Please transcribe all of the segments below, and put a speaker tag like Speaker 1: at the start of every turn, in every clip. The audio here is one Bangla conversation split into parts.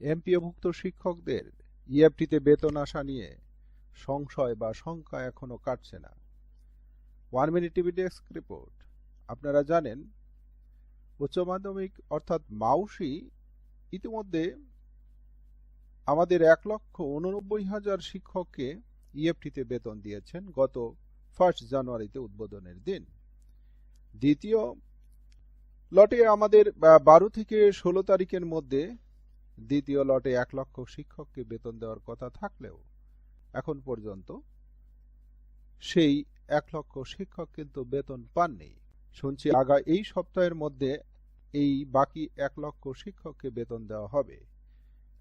Speaker 1: এমপিওভুক্ত শিক্ষকদের ইএফটিতে বেতন আসা নিয়ে সংশয় বা শঙ্কা এখনও কাটছে না। One minute TV desk report. আপনারা জানেন, উচ্চ মাধ্যমিক অর্থাৎ মাউসি ইতিমধ্যে আমাদের এক লক্ষ উননব্বই হাজার শিক্ষককে ইএফটিতে বেতন দিয়েছেন গত ফার্স্ট জানুয়ারিতে উদ্বোধনের দিন। দ্বিতীয়, লটে আমাদের বারো থেকে ষোলো তারিখের মধ্যে দ্বিতীয় লটে এক লক্ষ শিক্ষককে বেতন দেওয়ার কথা থাকলেও এখন পর্যন্ত সেই এক লক্ষ শিক্ষক কিন্তু বেতন পাননি। শুনছি আগা এই সপ্তাহের মধ্যে এই বাকি এক লক্ষ শিক্ষককে বেতন দেওয়া হবে।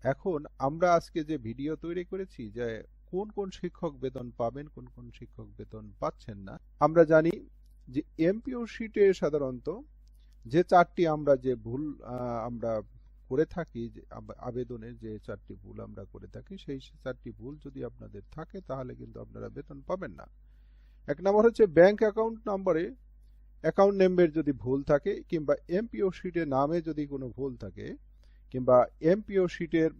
Speaker 1: এখন আমরা আজকে যে ভিডিও তৈরি করেছি যে কোন কোন শিক্ষক বেতন পাবেন, কোন কোন শিক্ষক বেতন পাচ্ছেন না, আমরা জানি যে এমপিও শিটে সাধারণত যে চারটি আমরা যে ভুল আমরা করে থাকি, যে আবেদনের যে চারটি ভুল আমরা করে থাকি, সেই চারটি ভুল যদি আপনাদের থাকে, তাহলে কিন্তু আপনারা বেতন পাবেন না। এক নম্বর হচ্ছে ব্যাংক অ্যাকাউন্ট নম্বরে অ্যাকাউন্ট নেম্বার যদি ভুল থাকে, কিংবা এমপিও শিটের নামে যদি কোনো ভুল থাকে, কিংবা এমপিও শিটের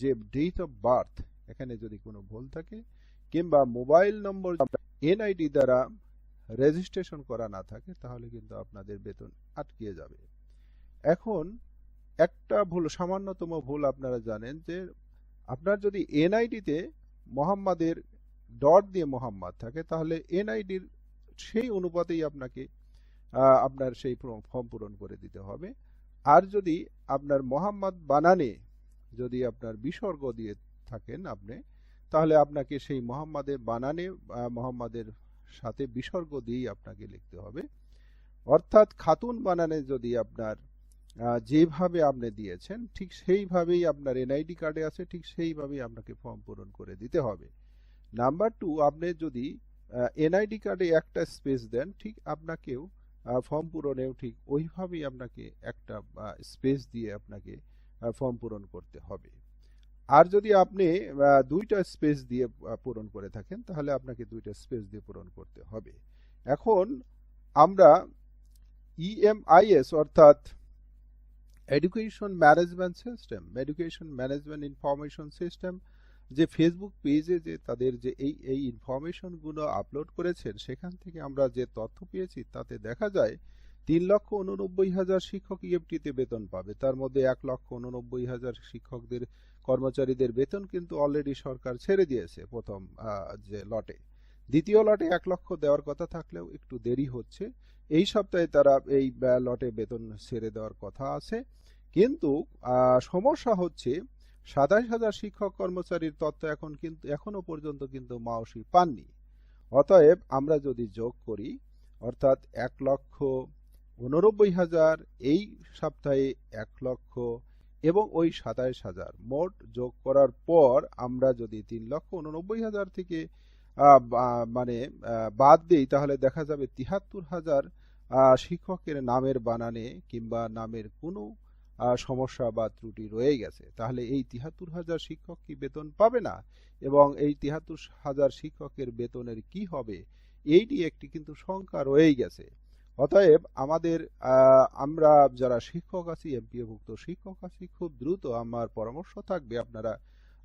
Speaker 1: যে ডেট অফ বার্থ এখানে যদি কোনো ভুল থাকে, কিংবা মোবাইল নম্বর এনআইডি দ্বারা রেজিস্ট্রেশন করা না থাকে, তাহলে কিন্তু আপনাদের বেতন আটকিয়ে যাবে। এখন একটা ভুল, সামান্যতম ভুল আপনারা জানেন যে আপনার যদি এনআইডিতে মোহাম্মদের ডট দিয়ে মোহাম্মদ থাকে, তাহলে এনআইডির সেই অনুপাতেই আপনাকে আপনার সেই ফর্ম পূরণ করে দিতে হবে। আর যদি আপনার মোহাম্মদ বানানে যদি আপনার বিসর্গ দিয়ে থাকেন আপনি, তাহলে আপনাকে সেই মোহাম্মদের বানানে মোহাম্মদের সাথে বিসর্গ দিয়েই আপনাকে লিখতে হবে। অর্থাৎ খাতুন বানানে যদি আপনার যেভাবে আপনি দিয়েছেন, ঠিক সেইভাবেই আপনার এনআইডি কার্ডে আছে, ঠিক সেইভাবেই আপনাকে ফর্ম পূরণ করে দিতে হবে। নাম্বার টু, আপনি যদি এনআইডি কার্ডে একটা স্পেস দেন, ঠিক আপনাকেও ফর্ম পূরণেও ঠিক ওইভাবেই আপনাকে একটা স্পেস দিয়ে আপনাকে ফর্ম পূরণ করতে হবে। আর যদি আপনি দুইটা স্পেস দিয়ে পূরণ করে থাকেন, তাহলে আপনাকে দুইটা স্পেস দিয়ে পূরণ করতে হবে। এখন আমরা ইএমআইএস অর্থাৎ education management system education management information system যে ফেসবুক পেজে যে তাদের যে এই এই ইনফরমেশনগুলো আপলোড করেছেন, সেখান থেকে আমরা যে তথ্য পেয়েছি, তাতে দেখা যায় তিন লক্ষ উননব্বই হাজার শিক্ষক ইএফটিতে বেতন পাবে। তার মধ্যে এক লক্ষ উননব্বই হাজার শিক্ষকদের, কর্মচারীদের বেতন কিন্তু অলরেডি সরকার ছেড়ে দিয়েছে প্রথম যে লটে। দ্বিতীয় লটে এক লক্ষ দেওয়ার কথা থাকলেও একটু দেরি হচ্ছে। এই সপ্তাহে তারা এই লটে বেতন ছেড়ে দেওয়ার কথা আছে। কিন্তু সমস্যা হচ্ছে সাতাশ হাজার শিক্ষক কর্মচারীর তথ্য এখন কিন্তু, এখনও পর্যন্ত কিন্তু মাওসি পাননি। অতএব আমরা যদি যোগ করি, অর্থাৎ এক লক্ষ উননব্বই হাজার, এই সপ্তাহে এক লক্ষ এবং ওই সাতাইশ হাজার মোট যোগ করার পর আমরা যদি তিন লক্ষ উননব্বই হাজার থেকে মানে বাদ দিই, তাহলে দেখা যাবে তিহাত্তর হাজার শিক্ষকের নামের বানানে কিংবা নামের কোনো সমস্যা বা ত্রুটি রয়ে গেছে। তাহলে এই তিহাত্তর হাজার শিক্ষক কি বেতন পাবে না? এবং এই তিহাত্তর হাজার শিক্ষকের বেতনের কি হবে? এইটি একটি কিন্তু সংখ্যা রয়েই গেছে। অতএব আমাদের আমরা যারা শিক্ষক আছি, এমপিওভুক্ত শিক্ষক আছি, খুব দ্রুত আমার পরামর্শ থাকবে। আপনারা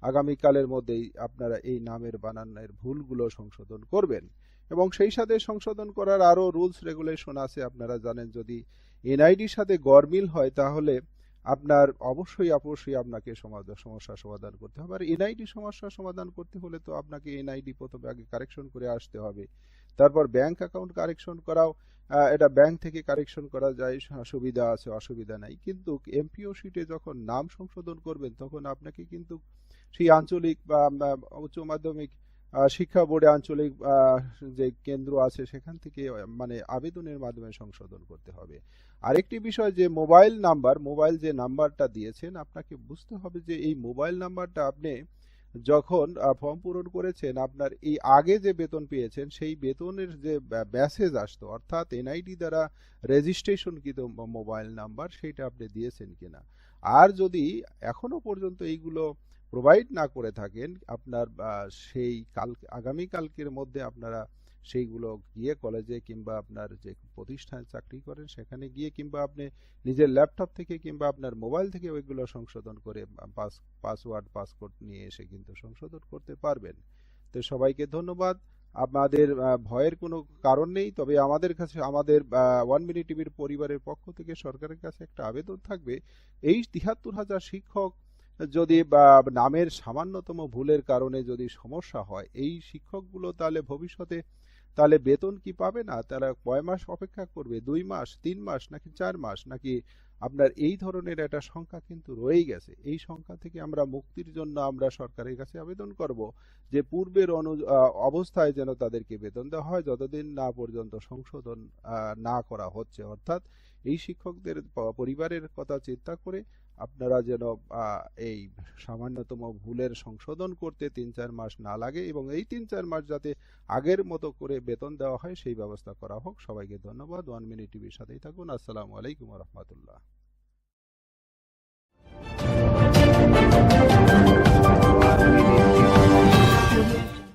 Speaker 1: আগামীকালের মধ্যেই আপনারা এই নামের বানানের ভুলগুলো সংশোধন করবেন। এবং সেই সাথে সংশোধন করার আরও রুলস, রেগুলেশন আছে, আপনারা জানেন, যদি এনআইডির সাথে গরমিল হয়, তাহলে আপনার অবশ্যই অবশ্যই আপনাকে সমস্যা সমাধান করতে হবে। আর এনআইডি সমস্যা সমাধান করতে হলে তো আপনাকে এনআইডি প্রথমে আগে কারেকশন করে আসতে হবে। তারপর ব্যাংক অ্যাকাউন্ট কারেকশন করাও এটা ব্যাংক থেকে কারেকশন করা যায় সুবিধা আছে, অসুবিধা নাই। কিন্তু এমপিও শিটে যখন নাম সংশোধন করবেন, তখন আপনাকে কিন্তু সেই আঞ্চলিক বা উচ্চ মাধ্যমিক শিক্ষা বোর্ডে আঞ্চলিক যে কেন্দ্র আছে সেখান থেকে মানে আবেদনের মাধ্যমে সংশোধন করতে হবে। আরেকটি বিষয় যে মোবাইল নাম্বার, মোবাইল যে নাম্বারটা দিয়েছেন, আপনাকে বুঝতে হবে যে এই মোবাইল নাম্বারটা আপনি যখন ফর্ম পূরণ করেছেন, আপনার এই আগে যে বেতন পেয়েছেন, সেই বেতনের যে মেসেজ আসতো, অর্থাৎ এনআইডি দ্বারা রেজিস্ট্রেশন কৃত মোবাইল নাম্বার সেইটা আপনি দিয়েছেন কিনা। আর যদি এখনও পর্যন্ত এইগুলো প্রোভাইড না করে থাকেন, আপনার সেই কাল, আগামী কালকের মধ্যে আপনারা সেইগুলো গিয়ে কলেজে কিংবা আপনার যে প্রতিষ্ঠানে চাকরি করেন সেখানে গিয়ে কিংবা আপনি নিজের ল্যাপটপ থেকে কিংবা আপনার মোবাইল থেকে ওইগুলো সংশোধন করে পাস, পাসওয়ার্ড পাসকোড নিয়ে এসে কিন্তু সংশোধন করতে পারবেন। তো সবাইকে ধন্যবাদ। আপনাদের ভয়ের কোনো কারণ নেই, তবে আমাদের কাছে, আমাদের ওয়ান মিনিট টিভির পরিবারের পক্ষ থেকে সরকারের কাছে একটা আবেদন থাকবে। এই তিহাত্তর হাজার শিক্ষক যদি নামের সামান্যতম ভুলের কারণে যদি সমস্যা হয়, এই শিক্ষকগুলো তাহলে ভবিষ্যতে, তাহলে বেতন কি পাবে না? তারা কয় মাস অপেক্ষা করবে? দুই মাস, তিন মাস, নাকি চার মাস? নাকি আপনার এই ধরনের একটা সংখ্যা কিন্তু রয়েই গেছে। এই সংখ্যা থেকে আমরা মুক্তির জন্য আমরা সরকারের কাছে আবেদন করব যে পূর্বের অনু অবস্থায় যেন তাদেরকে বেতন দেওয়া হয়, যতদিন না পর্যন্ত সংশোধন না করা হচ্ছে। অর্থাৎ এই শিক্ষকদের পরিবারের কথা চিন্তা করে আপনারা যেন এই সামান্যতম ভুলের সংশোধন করতে তিন চার মাস না লাগে এবং এই তিন চার মাস যাতে আগের মতো করে বেতন দেওয়া হয়, সেই ব্যবস্থা করা হোক। সবাইকে ধন্যবাদ। ওয়ান মিনিট টিভির সাথেই থাকুন। আসসালামু আলাইকুম রহমতুল্লাহ।